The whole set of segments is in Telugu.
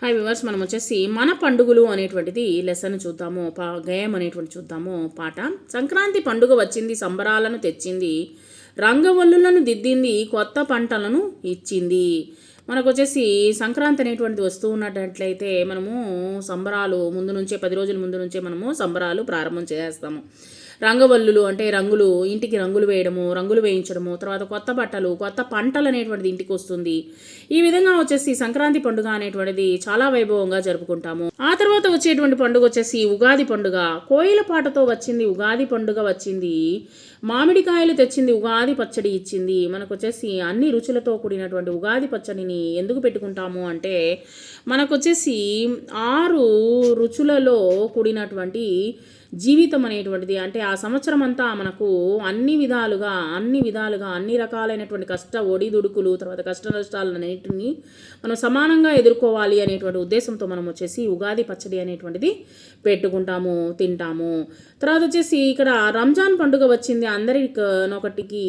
హాయ్ వివర్స్ మనం వచ్చేసి మన పండుగలు అనేటువంటిది లెసన్ చూద్దాము. పా గేయం అనేటువంటి చూద్దాము. పాట. సంక్రాంతి పండుగ వచ్చింది సంబరాలను తెచ్చింది రంగవల్లులను దిద్దింది కొత్త పంటలను ఇచ్చింది. మనకు వచ్చేసి సంక్రాంతి అనేటువంటిది వస్తూ ఉన్నట్లయితే మనము సంబరాలు ముందు నుంచే పది రోజుల ముందు నుంచే మనము సంబరాలు ప్రారంభం చేస్తాము రంగవల్లులు అంటే రంగులు ఇంటికి రంగులు వేయడము రంగులు వేయించడము తర్వాత కొత్త బట్టలు కొత్త పంటలు అనేటువంటిది ఇంటికి వస్తుంది. ఈ విధంగా వచ్చేసి సంక్రాంతి పండుగ అనేటువంటిది చాలా వైభవంగా జరుపుకుంటాము. ఆ తర్వాత వచ్చేటువంటి పండుగ వచ్చేసి ఉగాది పండుగ. కోయిల పాటతో వచ్చింది ఉగాది పండుగ వచ్చింది. మామిడికాయలు తెచ్చింది ఉగాది పచ్చడి ఇచ్చింది. మనకు వచ్చేసి అన్ని రుచులతో కూడినటువంటి ఉగాది పచ్చడిని ఎందుకు పెట్టుకుంటాము అంటే మనకు వచ్చేసి ఆరు రుచులలో కూడినటువంటి జీవితం అనేటువంటిది అంటే ఆ సంవత్సరం అంతా మనకు అన్ని విధాలుగా అన్ని విధాలుగా అన్ని రకాలైనటువంటి కష్ట ఒడిదుడుకులు తర్వాత కష్ట నష్టాలన్నింటినీ మనం సమానంగా ఎదుర్కోవాలి అనేటువంటి ఉద్దేశంతో మనం వచ్చేసి ఉగాది పచ్చడి అనేటువంటిది పెట్టుకుంటాము తింటాము. తర్వాత వచ్చేసి ఇక్కడ రంజాన్ పండుగ వచ్చింది అందరికొకటికి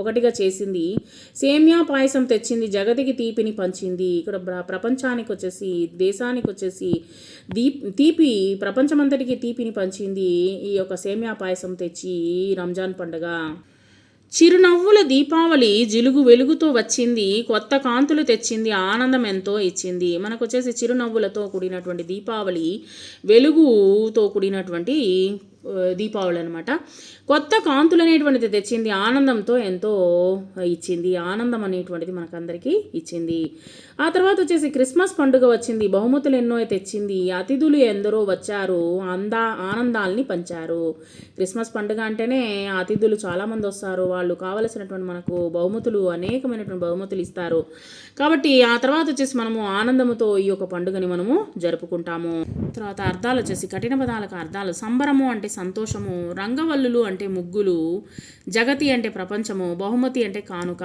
ఒకటిగా చేసింది. సేమియా పాయసం తెచ్చింది జగతికి తీపిని పంచింది. ఇక్కడ ప్రపంచానికి వచ్చేసి దేశానికి వచ్చేసి దీప్ తీపి ప్రపంచమంతటికి తీపిని పంచింది ఈ యొక్క సేమియా పాయసం తెచ్చి రంజాన్ పండుగ. చిరునవ్వుల దీపావళి జిలుగు వెలుగుతో వచ్చింది కొత్త కాంతులు తెచ్చింది ఆనందం ఎంతో ఇచ్చింది. మనకు వచ్చేసి చిరునవ్వులతో కూడినటువంటి దీపావళి వెలుగుతో కూడినటువంటి దీపావళి అనమాట కొత్త కాంతులు అనేటువంటిది తెచ్చింది ఆనందంతో ఎంతో ఇచ్చింది ఆనందం అనేటువంటిది మనకందరికీ ఇచ్చింది. ఆ తర్వాత వచ్చేసి క్రిస్మస్ పండుగ వచ్చింది బహుమతులు ఎన్నో తెచ్చింది అతిథులు ఎందరో వచ్చారు అందా ఆనందాల్ని పంచారు. క్రిస్మస్ పండుగ అంటేనే అతిథులు చాలామంది వస్తారు వాళ్ళు కావలసినటువంటి మనకు బహుమతులు అనేకమైనటువంటి బహుమతులు ఇస్తారు. కాబట్టి ఆ తర్వాత వచ్చేసి మనము ఆనందముతో ఈ యొక్క పండుగని మనము జరుపుకుంటాము. తర్వాత అర్థాలు వచ్చేసి కఠిన పదాలకు అర్థాలు సంబరము అంటే సంతోషము. రంగవల్లులు అంటే ముగ్గులు. జగతి అంటే ప్రపంచము. బహుమతి అంటే కానుక.